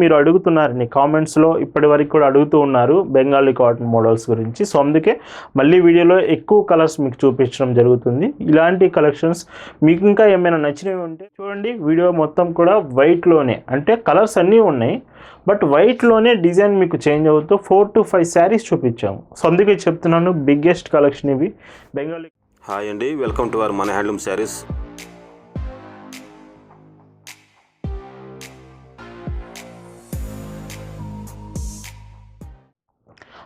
మీరు అడుగుతున్నారండి కామెంట్స్లో ఇప్పటి వరకు కూడా అడుగుతూ ఉన్నారు బెంగాలీ కాటన్ మోడల్స్ గురించి. సో అందుకే మళ్ళీ వీడియోలో ఎక్కువ కలర్స్ మీకు చూపించడం జరుగుతుంది. ఇలాంటి కలెక్షన్స్ మీకు ఇంకా ఏమైనా నచ్చినవి ఉంటే చూడండి. వీడియో మొత్తం కూడా వైట్లోనే అంటే కలర్స్ అన్నీ ఉన్నాయి. బట్ వైట్లోనే డిజైన్ మీకు చేంజ్ అవుతూ ఫోర్ టు ఫైవ్ శారీస్ చూపించాము. సో అందుకే చెప్తున్నాను బిగ్గెస్ట్ కలెక్షన్ ఇవి. బెంగాలీ హాయ్ అండి వెల్కమ్ టు అవర్ మన హ్యాండ్లూమ్ శారీస్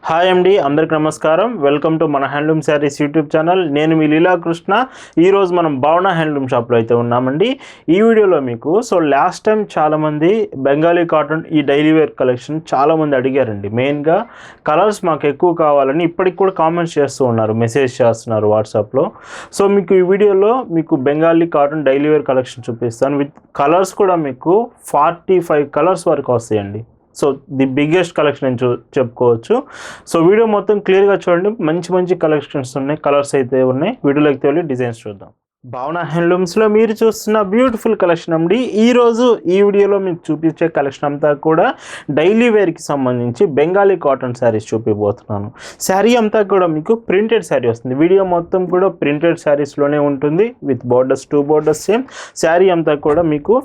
హాయ్ అండి అందరికి నమస్కారం. వెల్కమ్ టు మన హ్యాండ్లూమ్ శారీస్ యూట్యూబ్ ఛానల్. నేను మీ లీలాకృష్ణ ఈరోజు మనం భావన హ్యాండ్లూమ్ షాప్లో అయితే ఉన్నామండి. ఈ వీడియోలో మీకు సో లాస్ట్ టైం చాలామంది బెంగాలీ కాటన్ ఈ డైలీ వేర్ కలెక్షన్ చాలామంది అడిగారండి. మెయిన్గా కలర్స్ మాకు ఎక్కువ కావాలని ఇప్పటికి కూడా కామెంట్స్ చేస్తూ ఉన్నారు మెసేజ్ చేస్తున్నారు వాట్సాప్లో. సో మీకు ఈ వీడియోలో మీకు Bengali cotton daily wear collection చూపిస్తాను. విత్ కలర్స్ కూడా మీకు ఫార్టీ ఫైవ్ కలర్స్ వరకు వస్తాయండి. సో ది బిగ్గెస్ట్ కలెక్షన్ అని చూ చెప్పుకోవచ్చు. సో వీడియో మొత్తం క్లియర్గా చూడండి. మంచి మంచి కలెక్షన్స్ ఉన్నాయి. కలర్స్ అయితే ఉన్నాయి. వీడియోలోకి వెళ్ళి డిజైన్స్ చూద్దాం. భావన హ్యాండ్లూమ్స్లో మీరు చూస్తున్న బ్యూటిఫుల్ కలెక్షన్ అండి. ఈరోజు ఈ వీడియోలో మీకు చూపించే కలెక్షన్ అంతా కూడా డైలీ వేర్కి సంబంధించి బెంగాలీ కాటన్ శారీస్ చూపిపోతున్నాను శారీ అంతా కూడా మీకు ప్రింటెడ్ శారీ వస్తుంది. వీడియో మొత్తం కూడా ప్రింటెడ్ శారీస్లోనే ఉంటుంది. With borders two borders same saree అంతా కూడా మీకు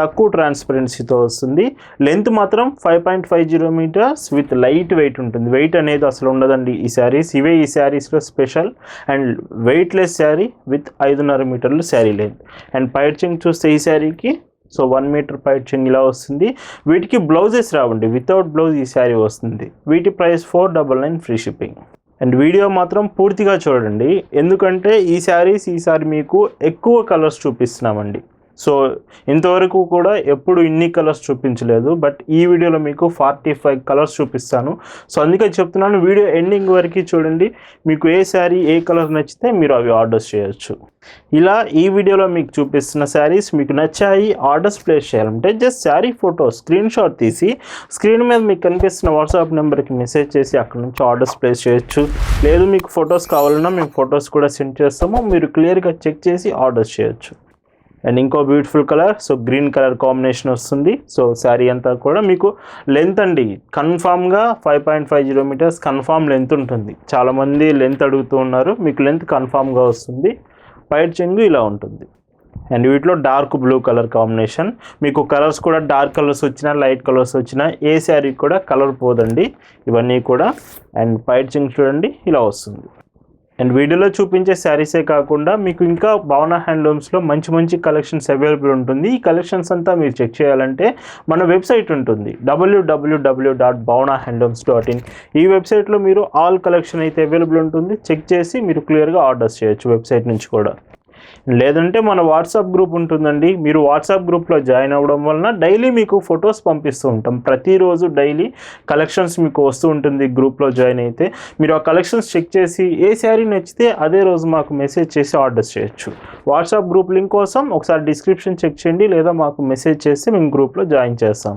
తక్కువ ట్రాన్స్పరెన్సీతో వస్తుంది. లెంత్ మాత్రం five point five zero metres with light weight ఉంటుంది. వెయిట్ అనేది అసలు ఉండదండి ఈ శారీస్. ఇవే ఈ శారీస్లో special and weightless saree with ఐదున్నర మీటర్లు శారీ లెంత్ అండ్ పైర్చింగ్ చూస్తే ఈ శారీకి సో వన్ మీటర్ పైచింగ్ ఇలా వస్తుంది. వీటికి బ్లౌజెస్ రావండి. వితౌట్ బ్లౌజ్ ఈ శారీ వస్తుంది. వీటి price four double nine free shipping and video మాత్రం పూర్తిగా చూడండి. ఎందుకంటే ఈ శారీస్ ఈసారి మీకు ఎక్కువ కలర్స్ చూపిస్తున్నామండి. సో ఇంతవరకు కూడా ఎప్పుడు ఇన్ని కలర్స్ చూపించలేదు బట్ ఈ వీడియోలో మీకు ఫార్టీ ఫైవ్ కలర్స్ చూపిస్తాను. సో అందుకే చెప్తున్నాను వీడియో ఎండింగ్ వరకు చూడండి. మీకు ఏ శారీ ఏ కలర్ నచ్చితే మీరు అవి ఆర్డర్స్ చేయొచ్చు. ఇలా ఈ వీడియోలో మీకు చూపిస్తున్న శారీస్ మీకు నచ్చాయి ఆర్డర్స్ ప్లేస్ చేయాలంటే just sari photo screenshot తీసి స్క్రీన్ మీద మీకు కనిపిస్తున్న వాట్సాప్ నెంబర్కి మెసేజ్ చేసి అక్కడ నుంచి ఆర్డర్స్ ప్లేస్ చేయొచ్చు. లేదు మీకు ఫొటోస్ కావాలన్నా మేము ఫొటోస్ కూడా సెండ్ చేస్తాము మీరు క్లియర్గా చెక్ చేసి ఆర్డర్స్ చేయొచ్చు. అండ్ ఇంకో beautiful colour so green colour combination వస్తుంది. సో శారీ అంతా కూడా మీకు లెంత్ అండి. కన్ఫామ్గా five point five zero metres confirm length ఉంటుంది. చాలామంది లెంత్ అడుగుతూ ఉన్నారు. మీకు లెంత్ కన్ఫామ్గా వస్తుంది. పైట్ చెంగు ఇలా ఉంటుంది. అండ్ వీటిలో డార్క్ బ్లూ కలర్ కాంబినేషన్ మీకు కలర్స్ కూడా డార్క్ కలర్స్ వచ్చినా లైట్ కలర్స్ వచ్చినా ఏ శారీ కూడా కలర్ పోదండి. ఇవన్నీ కూడా. అండ్ పైట్ చెంగు చూడండి ఇలా వస్తుంది. అండ్ వీడియోలో చూపించే శారీసే కాకుండా మీకు ఇంకా భావన హ్యాండ్లూమ్స్లో మంచి మంచి కలెక్షన్స్ అవైలబుల్ ఉంటుంది. ఈ కలెక్షన్స్ అంతా మీరు చెక్ చేయాలంటే మన వెబ్సైట్ ఉంటుంది. W W W dot Bhavana handlooms dot in ఈ వెబ్సైట్లో మీరు ఆల్ కలెక్షన్ అయితే అవైలబుల్ ఉంటుంది. చెక్ చేసి మీరు క్లియర్గా ఆర్డర్స్ చేయొచ్చు వెబ్సైట్ నుంచి కూడా. లేదంటే మన వాట్సాప్ గ్రూప్ ఉంటుందండి. మీరు వాట్సాప్ గ్రూప్లో జాయిన్ అవ్వడం వలన డైలీ మీకు ఫొటోస్ పంపిస్తూ ఉంటాం. ప్రతిరోజు డైలీ కలెక్షన్స్ మీకు వస్తూ ఉంటుంది గ్రూప్లో జాయిన్ అయితే. మీరు ఆ కలెక్షన్స్ చెక్ చేసి ఏ శారీ నచ్చితే అదే రోజు మాకు మెసేజ్ చేసి ఆర్డర్స్ చేయొచ్చు. వాట్సాప్ గ్రూప్ లింక్ కోసం ఒకసారి డిస్క్రిప్షన్ చెక్ చేయండి లేదా మాకు మెసేజ్ చేస్తే మేము గ్రూప్లో జాయిన్ చేస్తాం.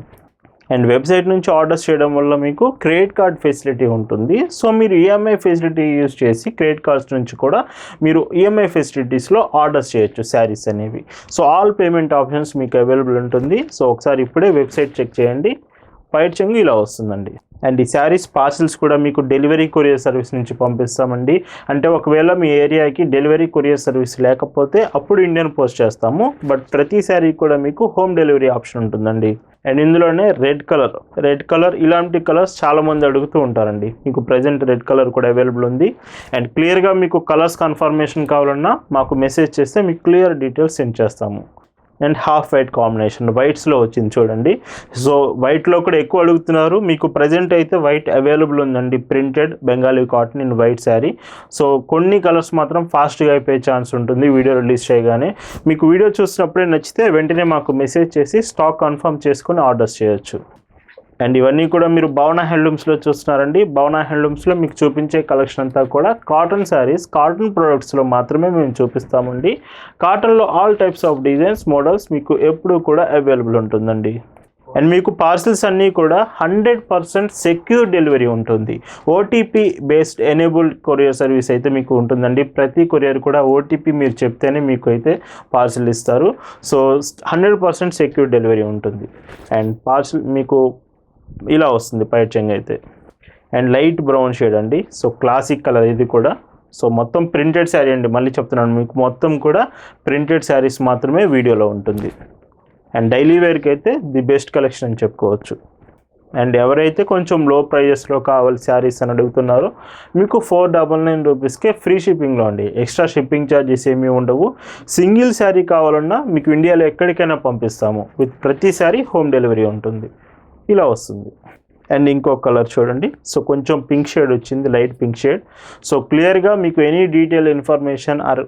అండ్ వెబ్సైట్ నుంచి ఆర్డర్స్ చేయడం వల్ల మీకు క్రెడిట్ కార్డ్ ఫెసిలిటీ ఉంటుంది. సో మీరు ఈఎంఐ ఫెసిలిటీ యూస్ చేసి క్రెడిట్ కార్డ్స్ నుంచి కూడా మీరు ఈఎంఐ ఫెసిలిటీస్లో ఆర్డర్స్ చేయొచ్చు శారీస్ అనేవి. సో ఆల్ పేమెంట్ ఆప్షన్స్ మీకు అవైలబుల్ ఉంటుంది. సో ఒకసారి ఇప్పుడే వెబ్సైట్ చెక్ చేయండి. పైట్ చెంగు ఇలా వస్తుందండి. అండ్ ఈ శారీస్ పార్సిల్స్ కూడా మీకు డెలివరీ కొరియర్ సర్వీస్ నుంచి పంపిస్తామండి. అంటే ఒకవేళ మీ ఏరియాకి డెలివరీ కొరియర్ సర్వీస్ లేకపోతే అప్పుడు ఇండియన్ పోస్ట్ చేస్తాము. బట్ ప్రతి శారీ కూడా మీకు హోమ్ డెలివరీ ఆప్షన్ ఉంటుందండి. అండ్ ఇందులోనే రెడ్ కలర్. రెడ్ కలర్ ఇలాంటి కలర్స్ చాలామంది అడుగుతూ ఉంటారండి. మీకు ప్రజెంట్ రెడ్ కలర్ కూడా అవైలబుల్ ఉంది. అండ్ క్లియర్గా మీకు కలర్స్ కన్ఫర్మేషన్ కావాలన్నా మాకు మెసేజ్ చేస్తే మీకు క్లియర్ డీటెయిల్స్ సెండ్ చేస్తాము. అండ్ హాఫ్ వైట్ కాంబినేషన్ వైట్స్లో వచ్చింది చూడండి. సో వైట్లో కూడా ఎక్కువ అడుగుతున్నారు. మీకు ప్రజెంట్ అయితే వైట్ అవైలబుల్ ఉందండి. Printed Bengali cotton in white saree. So కొన్ని కలర్స్ మాత్రం ఫాస్ట్గా అయిపోయే ఛాన్స్ ఉంటుంది వీడియో రిలీజ్ చేయగానే. మీకు వీడియో చూసినప్పుడే నచ్చితే వెంటనే మాకు మెసేజ్ చేసి స్టాక్ కన్ఫర్మ్ చేసుకొని ఆర్డర్స్ చేయొచ్చు. అండ్ ఇవన్నీ కూడా మీరు భవన హ్యాండ్లూమ్స్లో చూస్తున్నారండి. భవన హ్యాండ్లూమ్స్లో మీకు చూపించే కలెక్షన్ అంతా కూడా కాటన్ శారీస్ కాటన్ ప్రొడక్ట్స్లో మాత్రమే మేము చూపిస్తామండి. కాటన్లో all types of designs models మీకు ఎప్పుడూ కూడా అవైలబుల్ ఉంటుందండి. అండ్ మీకు పార్సిల్స్ అన్నీ కూడా హండ్రెడ్ పర్సెంట్ సెక్యూర్ డెలివరీ ఉంటుంది. OTP based enabled courier service అయితే మీకు ఉంటుందండి. ప్రతి కొరియర్ కూడా ఓటీపీ మీరు చెప్తేనే మీకు అయితే పార్సిల్ ఇస్తారు. So hundred percent secure delivery ఉంటుంది. అండ్ పార్సిల్ మీకు ఇలా వస్తుంది పైచంగ్ అయితే. అండ్ లైట్ బ్రౌన్ షేడ్ అండి. సో క్లాసిక్ కలర్ ఇది కూడా. సో మొత్తం ప్రింటెడ్ శారీ అండి. మళ్ళీ చెప్తున్నాను మీకు మొత్తం కూడా ప్రింటెడ్ శారీస్ మాత్రమే వీడియోలో ఉంటుంది. అండ్ డైలీ వేర్కి అయితే ది బెస్ట్ కలెక్షన్ అని చెప్పుకోవచ్చు. అండ్ ఎవరైతే కొంచెం లో ప్రైజెస్లో కావాలి శారీస్ అని అడుగుతున్నారో మీకు ఫోర్ డబల్ నైన్ రూపీస్కే ఫ్రీ షిప్పింగ్లో అండి. ఎక్స్ట్రా షిప్పింగ్ ఛార్జెస్ ఏమీ ఉండవు. సింగిల్ శారీ కావాలన్నా మీకు ఇండియాలో ఎక్కడికైనా పంపిస్తాము. విత్ ప్రతి శారీ హోమ్ డెలివరీ ఉంటుంది. ఇలా వస్తుంది. అండ్ ఇంకో కలర్ చూడండి. సో కొంచెం పింక్ షేడ్ వచ్చింది లైట్ పింక్ షేడ్ సో క్లియర్గా మీకు any detail information or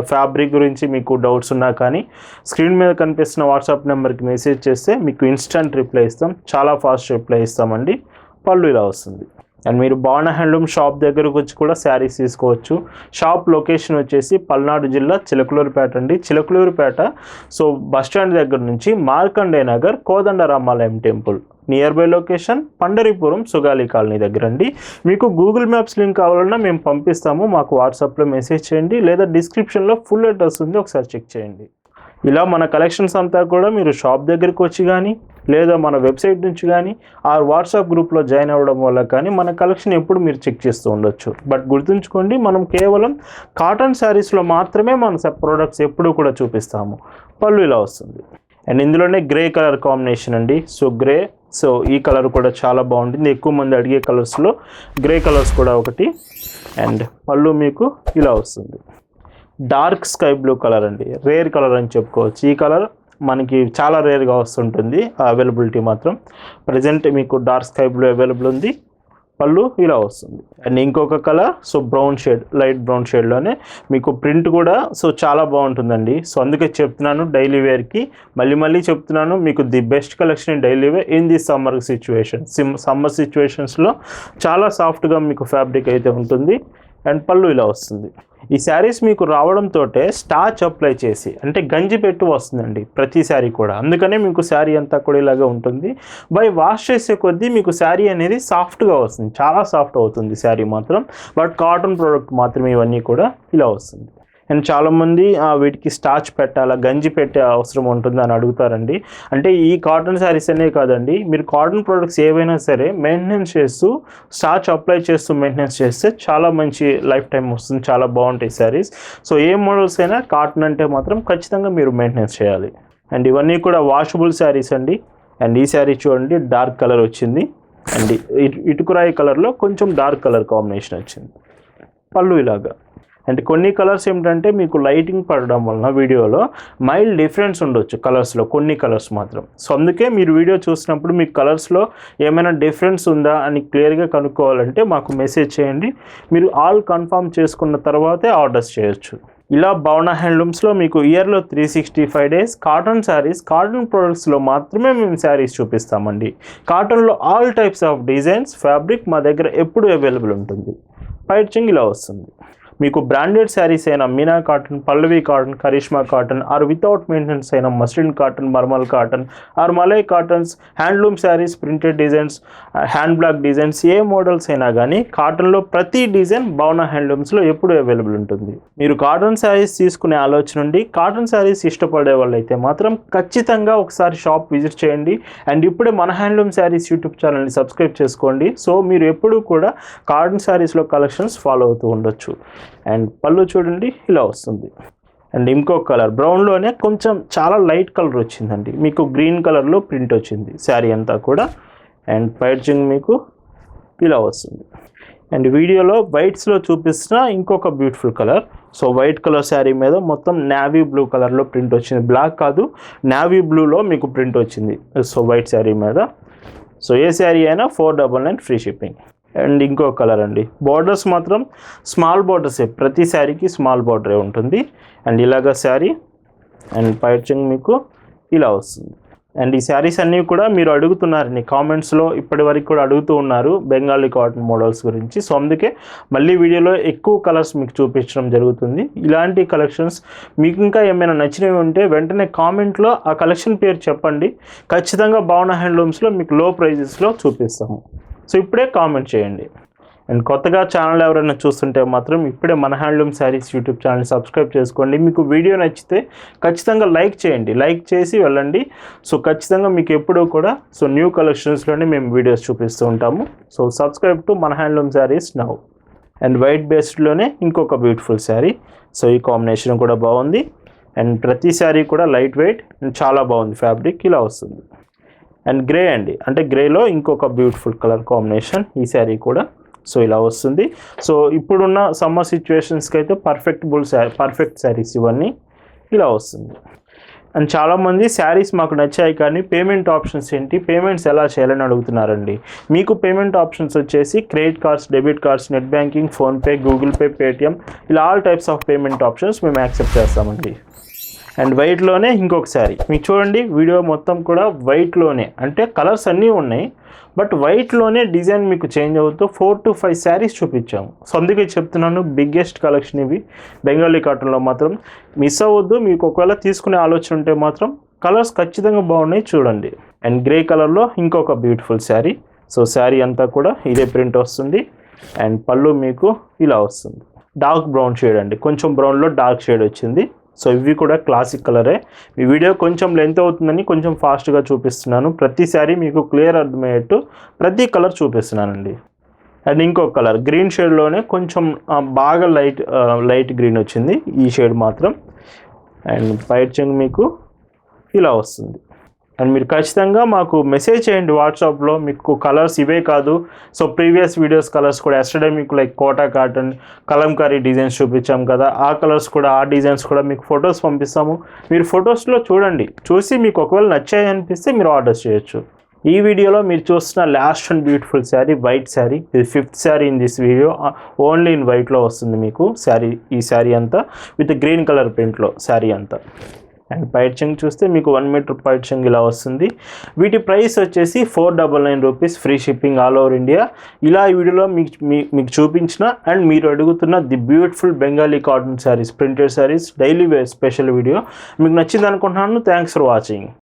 fabric గురించి మీకు డౌట్స్ ఉన్నా కానీ స్క్రీన్ మీద కనిపిస్తున్న వాట్సాప్ నెంబర్కి మెసేజ్ చేస్తే మీకు ఇన్స్టంట్ రిప్లై ఇస్తాం. చాలా ఫాస్ట్ రిప్లై ఇస్తామండి. పళ్ళు ఇలా వస్తుంది. అండ్ మీరు బాణ హ్యాండ్లూమ్ షాప్ దగ్గరకు వచ్చి కూడా శారీస్ తీసుకోవచ్చు. షాప్ లొకేషన్ వచ్చేసి పల్నాడు జిల్లా చిలకలూరుపేట అండి. చిలకలూరుపేట. సో బస్ స్టాండ్ దగ్గర నుంచి Markande Nagar Kodandaramalayam temple. Near by location Pandaripuram Sugali colony దగ్గర అండి. మీకు గూగుల్ మ్యాప్స్ లింక్ కావాలన్నా మేము పంపిస్తాము. మాకు వాట్సాప్లో మెసేజ్ చేయండి. లేదా డిస్క్రిప్షన్లో ఫుల్ అడ్రస్ ఉంది. ఒకసారి చెక్ చేయండి. ఇలా మన కలెక్షన్స్ అంతా కూడా మీరు షాప్ దగ్గరికి వచ్చి కానీ లేదా మన వెబ్సైట్ నుంచి కానీ ఆ వాట్సాప్ గ్రూప్లో జాయిన్ అవ్వడం వల్ల కానీ మన కలెక్షన్ ఎప్పుడు మీరు చెక్ చేస్తూ ఉండొచ్చు. బట్ గుర్తుంచుకోండి మనం కేవలం కాటన్ శారీస్లో మాత్రమే మన ప్రోడక్ట్స్ ఎప్పుడూ కూడా చూపిస్తాము. పళ్ళు ఇలా వస్తుంది. అండ్ ఇందులోనే గ్రే కలర్ కాంబినేషన్ అండి. సో గ్రే సో ఈ కలర్ కూడా చాలా బాగుంటుంది. ఎక్కువ మంది అడిగే కలర్స్లో గ్రే కలర్స్ కూడా ఒకటి. అండ్ పళ్ళు మీకు ఇలా వస్తుంది. డార్క్ స్కై బ్లూ కలర్ అండి. రేర్ కలర్ అని చెప్పుకోవచ్చు. ఈ కలర్ మనకి చాలా రేర్గా వస్తుంటుంది. అవైలబిలిటీ మాత్రం. ప్రజెంట్ మీకు డార్క్ స్కై బ్లూ అవైలబుల్ ఉంది. పళ్ళు ఇలా వస్తుంది. అండ్ ఇంకొక colour so brown shade light brown షేడ్లోనే మీకు ప్రింట్ కూడా సో చాలా బాగుంటుందండి. సో అందుకే చెప్తున్నాను డైలీ వేర్కి. మళ్ళీ మళ్ళీ చెప్తున్నాను మీకు the best collection daily wear in the summer situation. SIM summer సిచ్యువేషన్స్లో చాలా సాఫ్ట్గా మీకు ఫ్యాబ్రిక్ అయితే ఉంటుంది. అండ్ పళ్ళు ఇలా వస్తుంది. ఈ శారీస్ మీకు రావడంతో స్టార్చ్ అప్లై చేసి అంటే గంజి పెట్టు వస్తుందండి ప్రతి శారీ కూడా. అందుకనే మీకు శారీ అంతా కూడా ఇలాగే ఉంటుంది. బై వాష్ చేసే కొద్దీ మీకు శారీ అనేది సాఫ్ట్గా వస్తుంది. చాలా సాఫ్ట్ అవుతుంది శారీ మాత్రం. బట్ కాటన్ ప్రోడక్ట్ మాత్రమే ఇవన్నీ కూడా ఇలా వస్తుంది. అండ్ చాలామంది వీటికి స్టార్చ్ పెట్టాలా గంజి పెట్టే అవసరం ఉంటుంది అని అడుగుతారండి. అంటే ఈ కాటన్ శారీస్ అనే కాదండి మీరు కాటన్ ప్రోడక్ట్స్ ఏవైనా సరే మెయింటెనెన్స్ చేస్తూ స్టార్చ్ అప్లై చేస్తూ మెయింటెనెన్స్ చేస్తే చాలా మంచి లైఫ్ టైం వస్తుంది చాలా బాగుంటాయి శారీస్. సో ఏ మోడల్స్ అయినా కాటన్ అంటే మాత్రం ఖచ్చితంగా మీరు మెయింటెనెన్స్ చేయాలి. అండ్ ఇవన్నీ కూడా వాషబుల్ శారీస్ అండి. అండ్ ఈ శారీ చూడండి డార్క్ కలర్ వచ్చింది. అండ్ ఇటు- ఇటుకురాయి కలర్లో కొంచెం డార్క్ కలర్ కాంబినేషన్ వచ్చింది. పళ్ళు ఇలాగా. అండ్ కొన్ని కలర్స్ ఏమిటంటే మీకు లైటింగ్ పడడం వలన వీడియోలో మైల్డ్ డిఫరెన్స్ ఉండొచ్చు కలర్స్లో కొన్ని కలర్స్ మాత్రం. సో అందుకే మీరు వీడియో చూసినప్పుడు మీకు కలర్స్లో ఏమైనా డిఫరెన్స్ ఉందా అని క్లియర్గా కనుక్కోవాలంటే మాకు మెసేజ్ చేయండి. మీరు ఆల్ కన్ఫర్మ్ చేసుకున్న తర్వాతే ఆర్డర్స్ చేయొచ్చు. ఇలా భవన హ్యాండ్లూమ్స్లో మీకు ఇయర్లో three sixty five days cotton sarees cotton ప్రొడక్ట్స్లో మాత్రమే మేము శారీస్ చూపిస్తామండి. కాటన్లో all types of designs fabric మా దగ్గర ఎప్పుడు అవైలబుల్ ఉంటుంది. పైచింగ్ ఇలా వస్తుంది. మీకు బ్రాండెడ్ శారీస్ అయినా Meena cotton Pallavi cotton Karishma cotton or without maintenance అయినా muslin cotton మర్మల్ cotton or malai cottons handloom sarees printed designs hand block designs A models అయినా కానీ కాటన్లో ప్రతి డిజైన్ భవన హ్యాండ్లూమ్స్లో ఎప్పుడు అవైలబుల్ ఉంటుంది. మీరు కాటన్ శారీస్ తీసుకునే ఆలోచన నుండి కాటన్ శారీస్ ఇష్టపడే వాళ్ళైతే మాత్రం ఖచ్చితంగా ఒకసారి షాప్ విజిట్ చేయండి. అండ్ ఇప్పుడే మన హ్యాండ్లూమ్ శారీస్ యూట్యూబ్ ఛానల్ని సబ్స్క్రైబ్ చేసుకోండి. సో మీరు ఎప్పుడూ కూడా కాటన్ శారీస్లో కలెక్షన్స్ ఫాలో అవుతూ ఉండొచ్చు. అండ్ పళ్ళు చూడండి ఇలా వస్తుంది. అండ్ ఇంకో కలర్ బ్రౌన్లోనే కొంచెం చాలా లైట్ కలర్ వచ్చిందండి. మీకు గ్రీన్ కలర్లో ప్రింట్ వచ్చింది శారీ అంతా కూడా. అండ్ పైచింగ్ మీకు ఇలా వస్తుంది. అండ్ వీడియోలో వైట్స్లో చూపిస్తున్న ఇంకొక beautiful colour so white colour saree మీద మొత్తం నావీ బ్లూ కలర్లో ప్రింట్ వచ్చింది. బ్లాక్ కాదు నావీ బ్లూలో మీకు ప్రింట్ వచ్చింది. సో వైట్ శారీ మీద. సో ఏ శారీ అయినా four double nine free shipping and ఇంకో కలర్ అండి. బార్డర్స్ మాత్రం స్మాల్ బార్డర్సే. ప్రతి శారీకి స్మాల్ బార్డరే ఉంటుంది. అండ్ ఇలాగ శారీ అండ్ పైచింగ్ మీకు ఇలా వస్తుంది. అండ్ ఈ శారీస్ అన్నీ కూడా మీరు అడుగుతున్నారండి కామెంట్స్లో ఇప్పటి వరకు కూడా అడుగుతూ ఉన్నారు బెంగాలీ కాటన్ మోడల్స్ గురించి. సో అందుకే మళ్ళీ వీడియోలో ఎక్కువ కలర్స్ మీకు చూపించడం జరుగుతుంది. ఇలాంటి కలెక్షన్స్ మీకు ఇంకా ఏమైనా నచ్చినవి ఉంటే వెంటనే కామెంట్లో ఆ కలెక్షన్ పేరు చెప్పండి. ఖచ్చితంగా భావన హ్యాండ్లూమ్స్లో మీకు లో ప్రైజెస్లో చూపిస్తాము. సో ఇప్పుడే కామెంట్ చేయండి. అండ్ కొత్తగా ఛానల్ ఎవరైనా చూస్తుంటే మాత్రం ఇప్పుడే మన handloom sarees YouTube channel subscribe చేసుకోండి. మీకు వీడియో నచ్చితే ఖచ్చితంగా లైక్ చేయండి. లైక్ చేసి వెళ్ళండి. సో ఖచ్చితంగా మీకు ఎప్పుడూ కూడా సో న్యూ కలెక్షన్స్లోనే మేము వీడియోస్ చూపిస్తూ ఉంటాము. సో సబ్స్క్రైబ్ టు మన handloom sarees now. And white బేస్డ్లోనే ఇంకొక బ్యూటిఫుల్ శారీ. సో ఈ కాంబినేషన్ కూడా బాగుంది. అండ్ ప్రతి శారీ కూడా లైట్ వెయిట్ అండ్ చాలా బాగుంది ఫ్యాబ్రిక్. ఇలా వస్తుంది. అండ్ గ్రే అండి. అంటే గ్రేలో ఇంకొక బ్యూటిఫుల్ కలర్ కాంబినేషన్ ఈ శారీ కూడా. సో ఇలా వస్తుంది. సో ఇప్పుడున్న సమ్మర్ సిచ్యువేషన్స్కి అయితే పర్ఫెక్ట్ బుల్ శారీ పర్ఫెక్ట్ శారీస్ ఇవన్నీ ఇలా వస్తుంది. అండ్ చాలామంది శారీస్ మాకు నచ్చాయి కానీ పేమెంట్ ఆప్షన్స్ ఏంటి? పేమెంట్స్ ఎలా చేయాలని అడుగుతున్నారండి. మీకు పేమెంట్ ఆప్షన్స్ వచ్చేసి credit cards debit cards net banking PhonePe Google Pay Paytm ఇలా all types of payment options మేము యాక్సెప్ట్ చేస్తామండి. అండ్ వైట్లోనే ఇంకొక శారీ. మీకు చూడండి వీడియో మొత్తం కూడా వైట్లోనే. అంటే కలర్స్ అన్నీ ఉన్నాయి. బట్ వైట్లోనే డిజైన్ మీకు చేంజ్ అవుతూ ఫోర్ టు ఫైవ్ శారీస్ చూపించాము. సో అందుకే చెప్తున్నాను బిగ్గెస్ట్ కలెక్షన్ ఇవి. బెంగాలీ కాటన్లో మాత్రం మిస్ అవ్వద్దు. మీకు ఒకవేళ తీసుకునే ఆలోచన ఉంటే మాత్రం కలర్స్ ఖచ్చితంగా బాగున్నాయి చూడండి. అండ్ గ్రే కలర్లో ఇంకొక బ్యూటిఫుల్ శారీ. సో శారీ అంతా కూడా ఇదే ప్రింట్ వస్తుంది. అండ్ పళ్ళు మీకు ఇలా వస్తుంది. డార్క్ బ్రౌన్ షేడ్ అండి. కొంచెం బ్రౌన్లో డార్క్ షేడ్ వచ్చింది. సో ఇవి కూడా క్లాసిక్ కలరే ఈ వీడియో కొంచెం లెంత్ అవుతుందని కొంచెం ఫాస్ట్గా చూపిస్తున్నాను. ప్రతిసారి మీకు క్లియర్ అర్థమయ్యేట్టు ప్రతి కలర్ చూపిస్తున్నానండి. అండ్ ఇంకో కలర్ గ్రీన్ షేడ్లోనే కొంచెం బాగా లైట్ లైట్ గ్రీన్ వచ్చింది. ఈ షేడ్ మాత్రం. అండ్ పైట్ చెంగు మీకు ఇలా వస్తుంది. అండ్ మీరు ఖచ్చితంగా మాకు మెసేజ్ చేయండి వాట్సాప్లో. మీకు కలర్స్ ఇవే కాదు. సో ప్రీవియస్ వీడియోస్ కలర్స్ కూడా ఎస్టర్డే మీకు like Kota cotton Kalamkari designs చూపించాం కదా. ఆ కలర్స్ కూడా ఆ డిజైన్స్ కూడా మీకు ఫొటోస్ పంపిస్తాము. మీరు ఫొటోస్లో చూడండి. చూసి మీకు ఒకవేళ నచ్చాయి అనిపిస్తే మీరు ఆర్డర్ చేయొచ్చు. ఈ వీడియోలో మీరు చూస్తున్న last and beautiful saree white saree ఇది fifth saree in this video only in వైట్లో వస్తుంది మీకు శారీ ఈ శారీ అంతా. విత్ గ్రీన్ కలర్ ప్రింట్లో శారీ అంతా. అండ్ పైట్ చూస్తే మీకు వన్ మీటర్ పైచంగ్ ఇలా వస్తుంది. వీటి ప్రైస్ వచ్చేసి four double nine rupees free shipping all over India. ఇలా ఈ వీడియోలో మీకు మీకు చూపించిన అండ్ మీరు అడుగుతున్న the beautiful Bengali cotton sarees printed sarees daily wear special video. మీకు నచ్చింది అనుకుంటున్నాను. Thanks for watching.